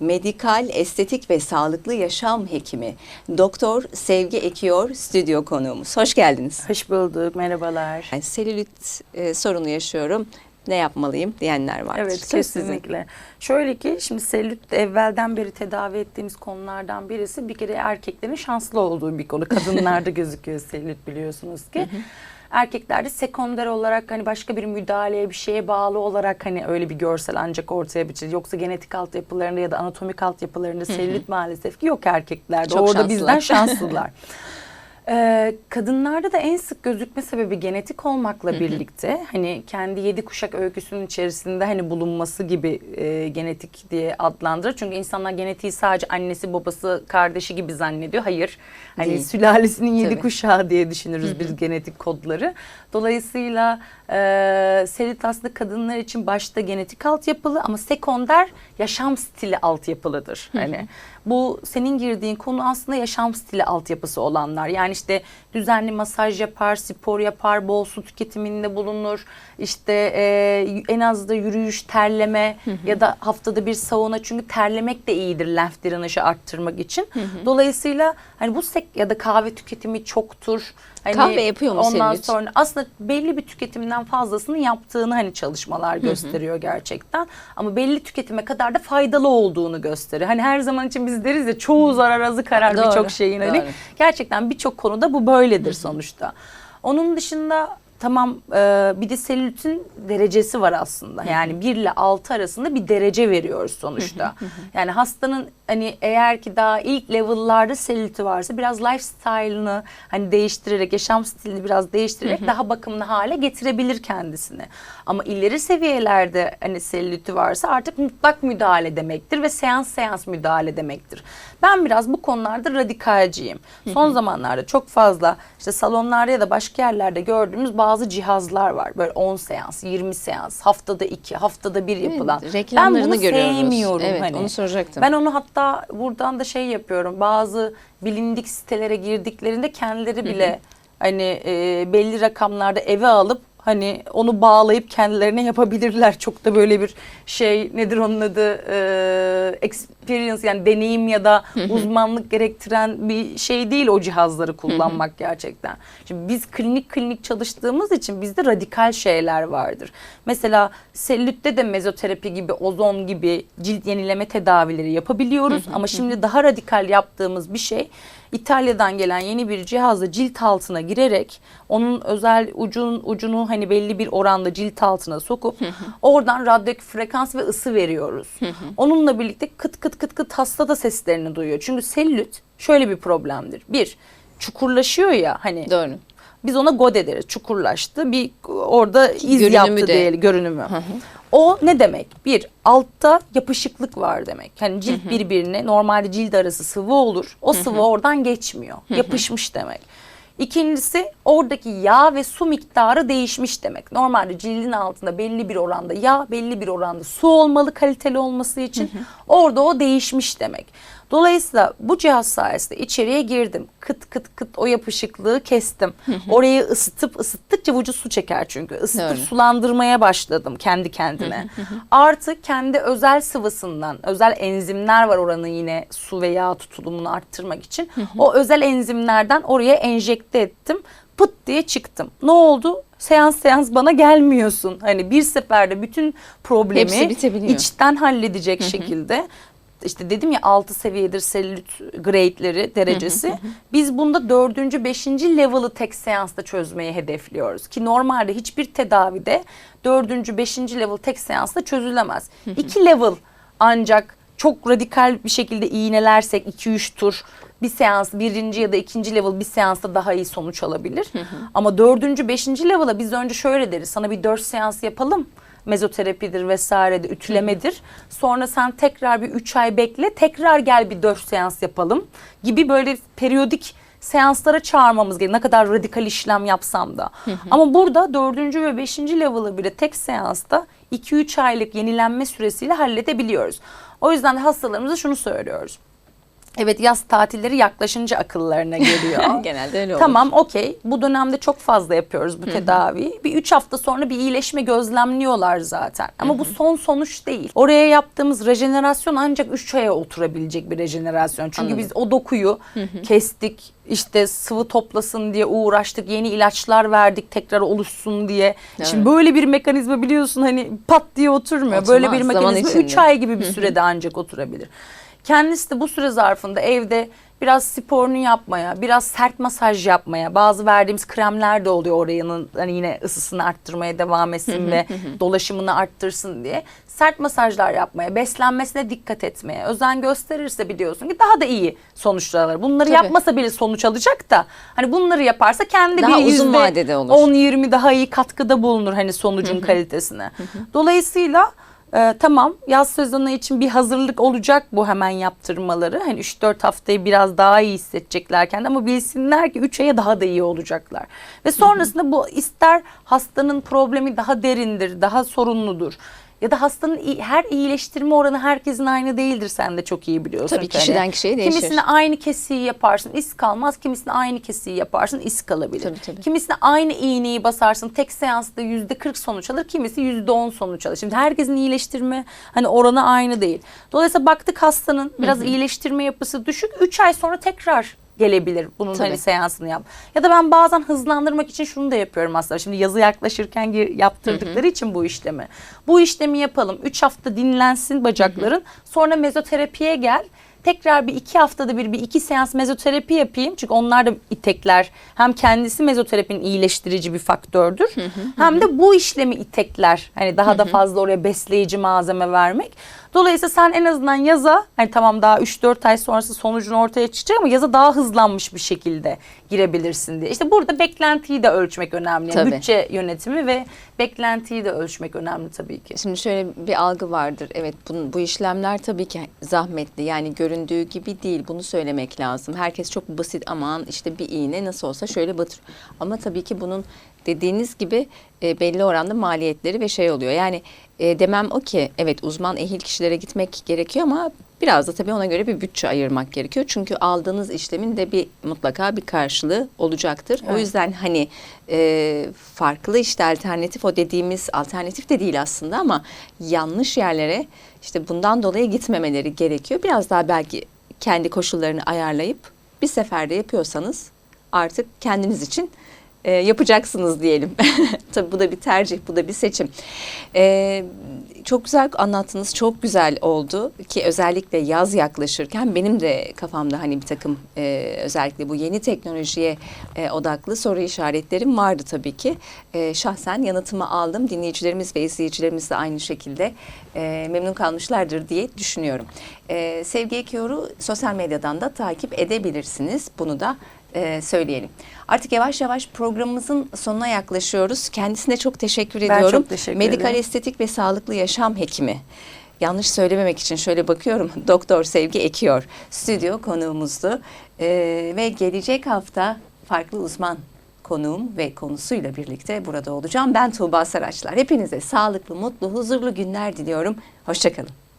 Medikal, estetik ve sağlıklı yaşam hekimi Doktor Sevgi Ekiyor stüdyo konuğumuz. Hoş geldiniz. Hoş bulduk, merhabalar. Yani selülit e, sorunu yaşıyorum. Ne yapmalıyım diyenler var. Evet, kesinlikle. Şöyle ki şimdi selülit de evvelden beri tedavi ettiğimiz konulardan birisi bir kere erkeklerin şanslı olduğu bir konu. Kadınlarda gözüküyor selülit biliyorsunuz ki. Erkeklerde sekonder olarak hani başka bir müdahaleye bir şeye bağlı olarak hani öyle bir görsel ancak ortaya bir Yoksa genetik altyapılarında ya da anatomik altyapılarında selülit maalesef ki yok erkeklerde. Çok Orada şanslılar. bizden şanslılar. Ee, kadınlarda da en sık gözükme sebebi genetik olmakla birlikte hani kendi yedi kuşak öyküsünün içerisinde hani bulunması gibi e, genetik diye adlandırır. Çünkü insanlar genetiği sadece annesi babası kardeşi gibi zannediyor. Hayır hani Değil. sülalesinin yedi Tabii. kuşağı diye düşünürüz biz genetik kodları. Dolayısıyla e, selit aslında kadınlar için başta genetik altyapılı ama sekonder yaşam stili altyapılıdır. Hani bu senin girdiğin konu aslında yaşam stili altyapısı olanlar. Yani işte düzenli masaj yapar, spor yapar, bol su tüketiminde bulunur. İşte e, en az da yürüyüş, terleme ya da haftada bir sauna. Çünkü terlemek de iyidir lenf direnişi arttırmak için. Dolayısıyla hani bu sek ya da kahve tüketimi çoktur. Hani Kahve yapıyor mu Ondan selülit? sonra aslında belli bir tüketimden fazlasını yaptığını hani çalışmalar gösteriyor gerçekten. Ama belli tüketime kadar da faydalı olduğunu gösteriyor. Hani her zaman için biz deriz ya çoğu zarar azı karar birçok şeyin hani. doğru. Gerçekten birçok konuda bu böyledir sonuçta. Onun dışında tamam e, bir de selülitin derecesi var aslında. Yani 1 ile 6 arasında bir derece veriyoruz sonuçta. yani hastanın hani eğer ki daha ilk level'larda selüliti varsa biraz lifestyle'ını hani değiştirerek, yaşam stilini biraz değiştirerek daha bakımlı hale getirebilir kendisini. Ama ileri seviyelerde hani selüliti varsa artık mutlak müdahale demektir ve seans seans müdahale demektir. Ben biraz bu konularda radikalciyim. Son zamanlarda çok fazla işte salonlarda ya da başka yerlerde gördüğümüz bazı cihazlar var. Böyle 10 seans, 20 seans, haftada 2, haftada bir yapılan. Evet, ben reklamlarını bunu görüyoruz. sevmiyorum. Evet, hani. onu soracaktım. Ben onu hatta buradan da şey yapıyorum. Bazı bilindik sitelere girdiklerinde kendileri bile hani e, belli rakamlarda eve alıp hani onu bağlayıp kendilerine yapabilirler. Çok da böyle bir şey nedir onun adı e, experience yani deneyim ya da uzmanlık gerektiren bir şey değil o cihazları kullanmak gerçekten. Şimdi biz klinik klinik çalıştığımız için bizde radikal şeyler vardır. Mesela selülitte de mezoterapi gibi ozon gibi cilt yenileme tedavileri yapabiliyoruz ama şimdi daha radikal yaptığımız bir şey İtalya'dan gelen yeni bir cihazla cilt altına girerek onun özel ucun ucunu hani belli bir oranda cilt altına sokup oradan radyoaktif frekans ve ısı veriyoruz. Onunla birlikte kıt kıt kıt kıt hasta da seslerini duyuyor. Çünkü selülit şöyle bir problemdir. Bir çukurlaşıyor ya hani Doğru. Biz ona gode deriz. Çukurlaştı. Bir orada iz görünümü yaptı de. diyelim görünümü. O ne demek? Bir, altta yapışıklık var demek. Hani cilt birbirine normalde cilt arası sıvı olur. O sıvı oradan geçmiyor. Yapışmış demek. İkincisi oradaki yağ ve su miktarı değişmiş demek. Normalde cildin altında belli bir oranda yağ, belli bir oranda su olmalı kaliteli olması için. Orada o değişmiş demek. Dolayısıyla bu cihaz sayesinde içeriye girdim. Kıt kıt kıt o yapışıklığı kestim. Orayı ısıtıp ısıttıkça vücut su çeker çünkü. Isıtıp Doğru. sulandırmaya başladım kendi kendine. Artı kendi özel sıvısından, özel enzimler var oranın yine su ve yağ tutulumunu arttırmak için. O özel enzimlerden oraya enjekte ettim. Pıt diye çıktım. Ne oldu? Seans seans bana gelmiyorsun. Hani bir seferde bütün problemi içten halledecek şekilde işte dedim ya 6 seviyedir selülit grade'leri derecesi. Biz bunda dördüncü, beşinci level'ı tek seansta çözmeyi hedefliyoruz. Ki normalde hiçbir tedavide dördüncü, beşinci level tek seansta çözülemez. İki level ancak çok radikal bir şekilde iğnelersek 2-3 tur bir seans birinci ya da ikinci level bir seansta daha iyi sonuç alabilir. Ama dördüncü, beşinci level'a biz önce şöyle deriz. Sana bir dört seans yapalım mezoterapidir vesairedir, ütülemedir. Sonra sen tekrar bir üç ay bekle, tekrar gel bir dört seans yapalım gibi böyle periyodik seanslara çağırmamız gerekiyor. Ne kadar radikal işlem yapsam da. Ama burada dördüncü ve beşinci level'ı bile tek seansta 2-3 aylık yenilenme süresiyle halledebiliyoruz. O yüzden de hastalarımıza şunu söylüyoruz. Evet yaz tatilleri yaklaşınca akıllarına geliyor. Genelde öyle olur. Tamam okey bu dönemde çok fazla yapıyoruz bu tedaviyi. Bir üç hafta sonra bir iyileşme gözlemliyorlar zaten. Ama bu son sonuç değil. Oraya yaptığımız rejenerasyon ancak üç aya oturabilecek bir rejenerasyon. Çünkü Anladım. biz o dokuyu kestik işte sıvı toplasın diye uğraştık. Yeni ilaçlar verdik tekrar oluşsun diye. Evet. Şimdi böyle bir mekanizma biliyorsun hani pat diye oturmuyor. Oturmaz, böyle bir mekanizma içinde. 3 ay gibi bir sürede ancak oturabilir. Kendisi de bu süre zarfında evde biraz sporunu yapmaya, biraz sert masaj yapmaya, bazı verdiğimiz kremler de oluyor oranın hani yine ısısını arttırmaya devam etsin ve dolaşımını arttırsın diye. Sert masajlar yapmaya, beslenmesine dikkat etmeye, özen gösterirse biliyorsun ki daha da iyi sonuçlar alır. Bunları Tabii. yapmasa bile sonuç alacak da hani bunları yaparsa kendi Daha bir uzun vadede olur. 10-20 daha iyi katkıda bulunur hani sonucun kalitesine. Dolayısıyla e, tamam yaz sezonu için bir hazırlık olacak bu hemen yaptırmaları. Hani 3-4 haftayı biraz daha iyi hissedeceklerken ama bilsinler ki 3 aya daha da iyi olacaklar. Ve sonrasında bu ister hastanın problemi daha derindir, daha sorunludur. Ya da hastanın her iyileştirme oranı herkesin aynı değildir sen de çok iyi biliyorsun. Tabii ki hani. kişiden kişiye değişir. Kimisine aynı kesiyi yaparsın iz kalmaz, kimisine aynı kesiyi yaparsın iz kalabilir. Tabii, tabii. Kimisine aynı iğneyi basarsın tek seansta yüzde 40 sonuç alır, kimisi yüzde 10 sonuç alır. Şimdi herkesin iyileştirme hani oranı aynı değil. Dolayısıyla baktık hastanın biraz iyileştirme yapısı düşük. 3 ay sonra tekrar gelebilir bunun Tabii. hani seansını yap. Ya da ben bazen hızlandırmak için şunu da yapıyorum aslında. Şimdi yazı yaklaşırken yaptırdıkları için bu işlemi. Bu işlemi yapalım. 3 hafta dinlensin bacakların. Sonra mezoterapiye gel. Tekrar bir iki haftada bir bir iki seans mezoterapi yapayım. Çünkü onlar da itekler. Hem kendisi mezoterapinin iyileştirici bir faktördür. hem de bu işlemi itekler. Hani daha da fazla oraya besleyici malzeme vermek. Dolayısıyla sen en azından yaza hani tamam daha 3-4 ay sonrası sonucun ortaya çıkacak ama yaza daha hızlanmış bir şekilde girebilirsin diye. İşte burada beklentiyi de ölçmek önemli. Yani Tabii. bütçe yönetimi ve beklentiyi de ölçmek önemli tabii ki. Şimdi şöyle bir algı vardır. Evet bu, bu işlemler tabii ki zahmetli. Yani göründüğü gibi değil. Bunu söylemek lazım. Herkes çok basit aman işte bir iğne nasıl olsa şöyle batır. Ama tabii ki bunun dediğiniz gibi e, belli oranda maliyetleri ve şey oluyor. Yani e, demem o ki evet uzman ehil kişilere gitmek gerekiyor ama biraz da tabii ona göre bir bütçe ayırmak gerekiyor. Çünkü aldığınız işlemin de bir mutlaka bir karşılığı olacaktır. O Evet. yüzden hani e, farklı işte alternatif o dediğimiz alternatif de değil aslında ama yanlış yerlere işte bundan dolayı gitmemeleri gerekiyor. Biraz daha belki kendi koşullarını ayarlayıp bir seferde yapıyorsanız artık kendiniz için e, yapacaksınız diyelim. Tabii bu da bir tercih, bu da bir seçim. E, çok güzel anlattınız, çok güzel oldu ki özellikle yaz yaklaşırken benim de kafamda hani bir takım e, özellikle bu yeni teknolojiye e, odaklı soru işaretlerim vardı tabii ki. E, şahsen yanıtımı aldım. Dinleyicilerimiz ve izleyicilerimiz de aynı şekilde e, memnun kalmışlardır diye düşünüyorum. E, Sevgi Ekiyor'u sosyal medyadan da takip edebilirsiniz. Bunu da e, söyleyelim. Artık yavaş yavaş programımızın sonuna yaklaşıyoruz. Kendisine çok teşekkür Ben ediyorum. çok teşekkür Medikal ederim. estetik ve sağlıklı yaşam hekimi. Yanlış söylememek için şöyle bakıyorum. Doktor Sevgi Ekiyor stüdyo konuğumuzdu. E, ve gelecek hafta farklı uzman konuğum ve konusuyla birlikte burada olacağım. Ben Tuğba Saraçlar. Hepinize sağlıklı, mutlu, huzurlu günler diliyorum. Hoşçakalın.